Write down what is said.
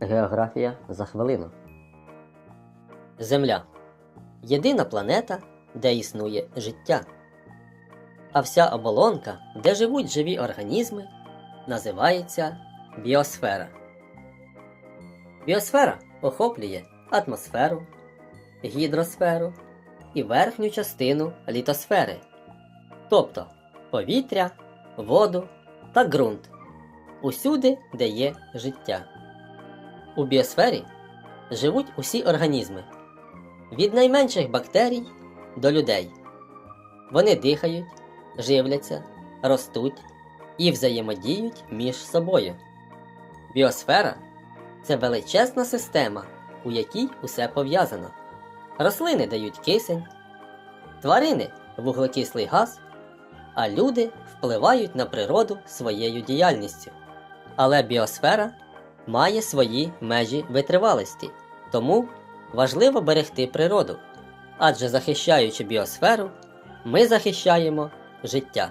Географія за хвилину. Земля єдина планета, де існує життя. А вся оболонка, де живуть живі організми, називається біосфера. Біосфера охоплює атмосферу, гідросферу і верхню частину літосфери, тобто повітря, воду та ґрунт, усюди, де є життя. У біосфері живуть усі організми від найменших бактерій до людей. Вони дихають, живляться, ростуть і взаємодіють між собою. Біосфера це величезна система, у якій усе пов'язано. Рослини дають кисень, тварини вуглекислий газ, а люди впливають на природу своєю діяльністю. Але біосфера має свої межі витривалості, тому важливо берегти природу, адже захищаючи біосферу, ми захищаємо життя.